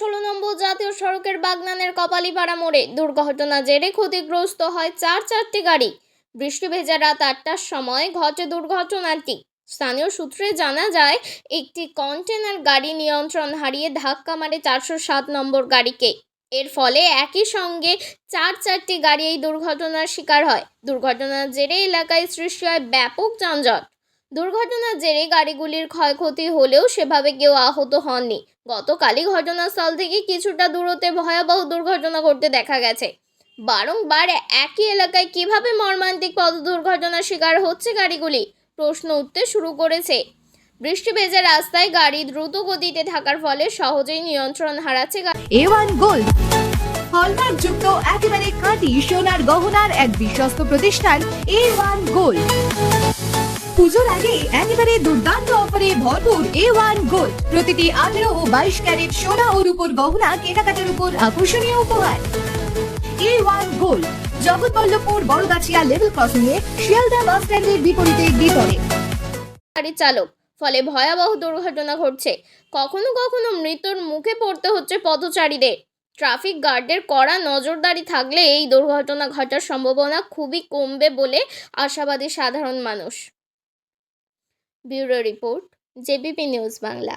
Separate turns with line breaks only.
ষোলো নম্বর জাতীয় সড়কের বাগনানের কপালীপাড়া মোড়ে দুর্ঘটনা জেরে ক্ষতিগ্রস্ত হয় চার চারটি গাড়ি। বৃষ্টি ভেজা রাত আটটার সময় ঘটে দুর্ঘটনাটি। স্থানীয় সূত্রে জানা যায়, একটি কন্টেনার গাড়ি নিয়ন্ত্রণ হারিয়ে ধাক্কা মারে চারশো সাত নম্বর গাড়িকে। এর ফলে একই সঙ্গে চার চারটি গাড়ি এই দুর্ঘটনার শিকার হয়। দুর্ঘটনার জেরে এলাকায় সৃষ্টি হয় ব্যাপক যানজট। দুর্ঘটনার জেরে গাড়িগুলির ক্ষয়ক্ষতি হলেও সেভাবে কেউ আহত হননি। গতকালই ঘটনাস্থল থেকে কিছুটা দূরত্বে ভয়াবহ দুর্ঘটনা ঘটতে দেখা গেছে। বারংবার একই এলাকায় কীভাবে মর্মান্তিক পথ দুর্ঘটনার শিকার হচ্ছে গাড়িগুলি? প্রশ্ন উঠতে শুরু করেছে। বৃষ্টি ভেজা রাস্তায় গাড়ি দ্রুত গতিতে থাকার ফলে সহজেই নিয়ন্ত্রণ হারাচ্ছে
হলমার্ক যুক্ত একেবারে সোনার গহনার এক বিশ্বস্ত প্রতিষ্ঠান এ ওয়ান গোল্ড পুজোর আগে একেবারে দুর্দান্ত অফারে ভরপুর এ ওয়ান গোল্ড প্রতিটি আঠেরো ও বাইশ ক্যারেট সোনা ও রূপোর গহনা, কেনাকাটার উপর আকর্ষণীয় উপহার। A one gold Jagatballavpur Bargachhia level crossing A Sealdah bus স্ট্যান্ডের বিপরীতে বিপরীত
গাড়ির চালক। ফলে ভয়াবহ দুর্ঘটনা ঘটছে। কখনো কখনো মৃত্যুর মুখে পড়তে হচ্ছে পথচারীদের। ট্রাফিক গার্ডের কড়া নজরদারি থাকলে এই দুর্ঘটনা ঘটার সম্ভাবনা খুবই কমবে বলে আশাবাদী সাধারণ মানুষ। Bureau report JBP news Bangla.